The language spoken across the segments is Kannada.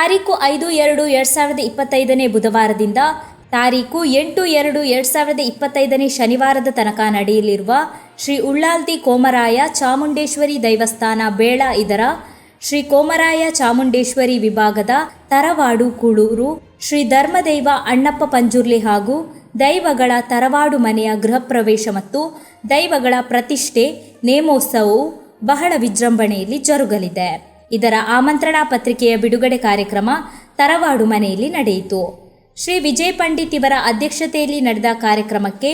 ತಾರೀಕು ಐದು ಎರಡು ಎರಡು ಸಾವಿರದ ಇಪ್ಪತ್ತೈದನೇ ಬುಧವಾರದಿಂದ ತಾರೀಕು ಎಂಟು ಎರಡು ಎರಡು ಸಾವಿರದ ಇಪ್ಪತ್ತೈದನೇ ಶನಿವಾರದ ತನಕ ನಡೆಯಲಿರುವ ಶ್ರೀ ಉಳ್ಳಾಲ್ದಿ ಕೋಮರಾಯ ಚಾಮುಂಡೇಶ್ವರಿ ದೈವಸ್ಥಾನ ಬೇಳ ಇದರ ಶ್ರೀ ಕೋಮರಾಯ ಚಾಮುಂಡೇಶ್ವರಿ ವಿಭಾಗದ ತರವಾಡು ಕೂಳೂರು, ಶ್ರೀ ಧರ್ಮದೈವ ಅಣ್ಣಪ್ಪ ಪಂಜುರ್ಲಿ ಹಾಗೂ ದೈವಗಳ ತರವಾಡು ಮನೆಯ ಗೃಹ ಪ್ರವೇಶ ಮತ್ತು ದೈವಗಳ ಪ್ರತಿಷ್ಠೆ ನೇಮೋತ್ಸವವು ಬಹಳ ವಿಜೃಂಭಣೆಯಲ್ಲಿ ಜರುಗಲಿದೆ. ಇದರ ಆಮಂತ್ರಣ ಪತ್ರಿಕೆಯ ಬಿಡುಗಡೆ ಕಾರ್ಯಕ್ರಮ ತರವಾಡು ಮನೆಯಲ್ಲಿ ನಡೆಯಿತು. ಶ್ರೀ ವಿಜಯ್ ಪಂಡಿತ್ ಇವರ ಅಧ್ಯಕ್ಷತೆಯಲ್ಲಿ ನಡೆದ ಕಾರ್ಯಕ್ರಮಕ್ಕೆ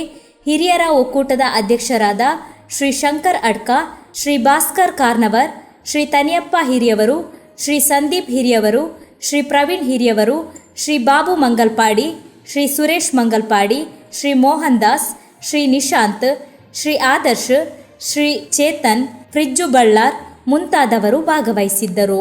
ಹಿರಿಯರ ಒಕ್ಕೂಟದ ಅಧ್ಯಕ್ಷರಾದ ಶ್ರೀ ಶಂಕರ್ ಅಡ್ಕ, ಶ್ರೀ ಭಾಸ್ಕರ್ ಕಾರ್ನವರ್, ಶ್ರೀ ತನಿಯಪ್ಪ ಹಿರಿಯವರು, ಶ್ರೀ ಸಂದೀಪ್ ಹಿರಿಯವರು, ಶ್ರೀ ಪ್ರವೀಣ್ ಹಿರಿಯವರು, ಶ್ರೀ ಬಾಬು ಮಂಗಲ್ಪಾಡಿ, ಶ್ರೀ ಸುರೇಶ್ ಮಂಗಲ್ಪಾಡಿ, ಶ್ರೀ ಮೋಹನ್ ದಾಸ್ ಶ್ರೀ ನಿಶಾಂತ್, ಶ್ರೀ ಆದರ್ಶ್, ಶ್ರೀ ಚೇತನ್, ಫ್ರಿಜ್ಜು ಬಳ್ಳಾರ್ ಮುಂತಾದವರು ಭಾಗವಹಿಸಿದ್ದರು.